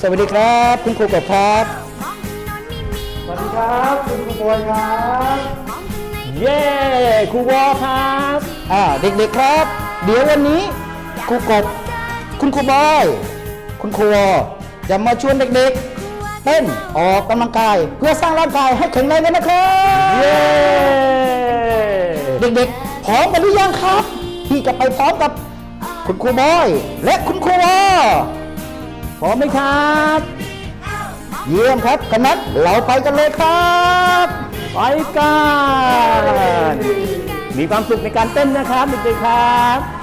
สวัสดีครับ คุณครูกบครับ สวัสดีครับคุณครูบอยครับเย้ครูวอครับอ่าเด็กๆครับ เดี๋ยววันนี้ครูกบ คุณครูบอย คุณครูวอจะมาชวนเด็กๆเต้นออกกำลังกาย เพื่อสร้างร่างกายให้แข็งแรงกันนะครับเย้เด็กๆพร้อมกันหรือยังครับ ที่จะไปพร้อมกับคุณครูบอย และคุณครูวอ พร้อมไหมครับ เยี่ยมครับขนัดเราไปกันเลยครับ ไปกัน มีความสุขในการเต้นนะครับเด็กๆครับ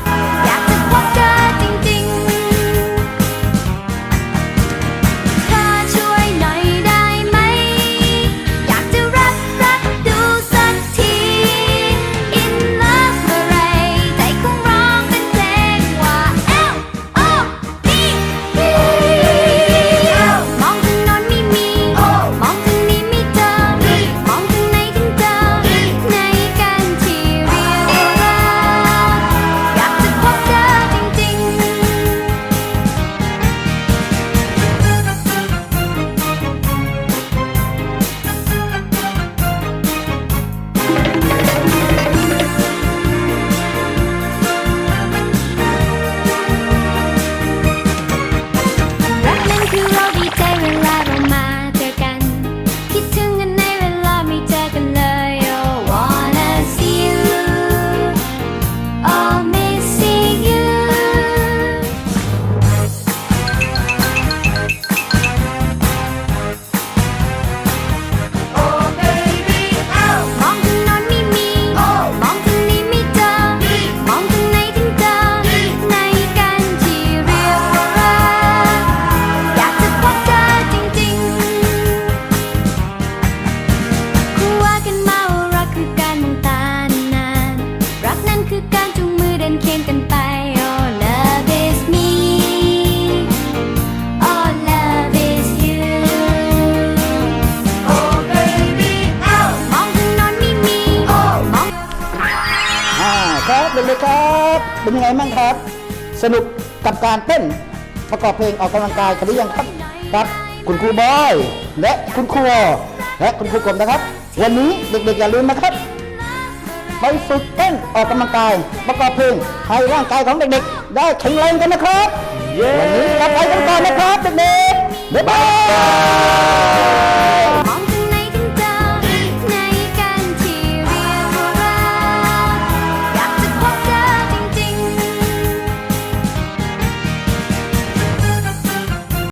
รักนั้น ครับเด็กๆครับ เป็นยังไงบ้างครับ สนุกกับการเต้นประกอบเพลงออกกำลังกายกันหรือยังครับครับ คุณครูบอยและคุณครูวอและคุณครูกบนะครับ วันนี้เด็กๆอย่าลืมนะครับไปฝึกเต้นออกกำลังกาย ประกอบเพลงให้ร่างกายของเด็กๆ ได้แข็งแรงกันนะครับเย้วันนี้เราไปกันก่อนนะครับเด็กๆบ๊ายบาย